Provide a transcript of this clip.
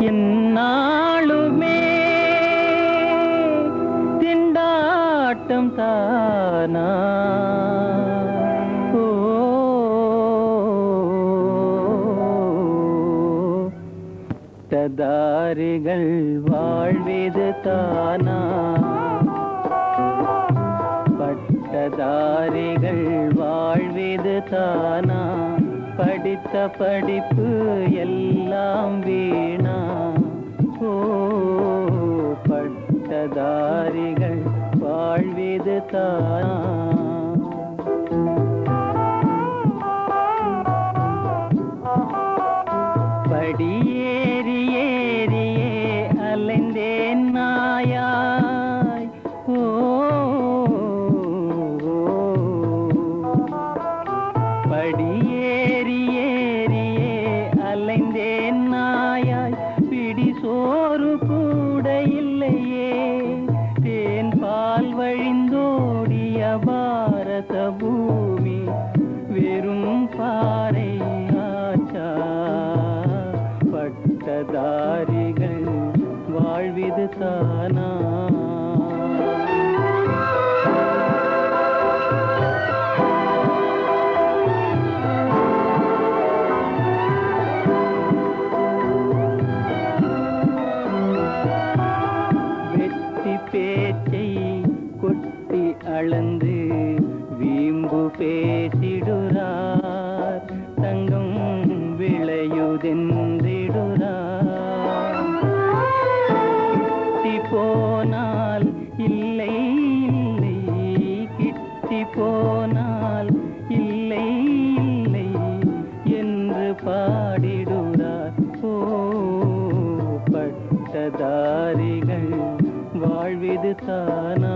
என்னாலுமே திண்டாட்டம் தானா? ஓ. ததாரிகள் தானா? பட்டதாரிகள் வாழ்வது தானா? படித்த படிப்பு எல்லாம் வீணா. ஓ பட்டதாரிகள் வாழ்விது தானா. படியேறி ஏறியே அலைந்தேன் நாயாய் ஓ பட்டதாரிகள் வாழ்விது தானா? வெற்றி பேச்சை கொட்டி அளந்து வீம்பு பேசிடுறா. போனால் இல்லை இல்லை கிட்டி போனால் இல்லை இல்லை என்று பாடிடுறார் ஓ பட்டதாரிகள் வாழ்விது தானா?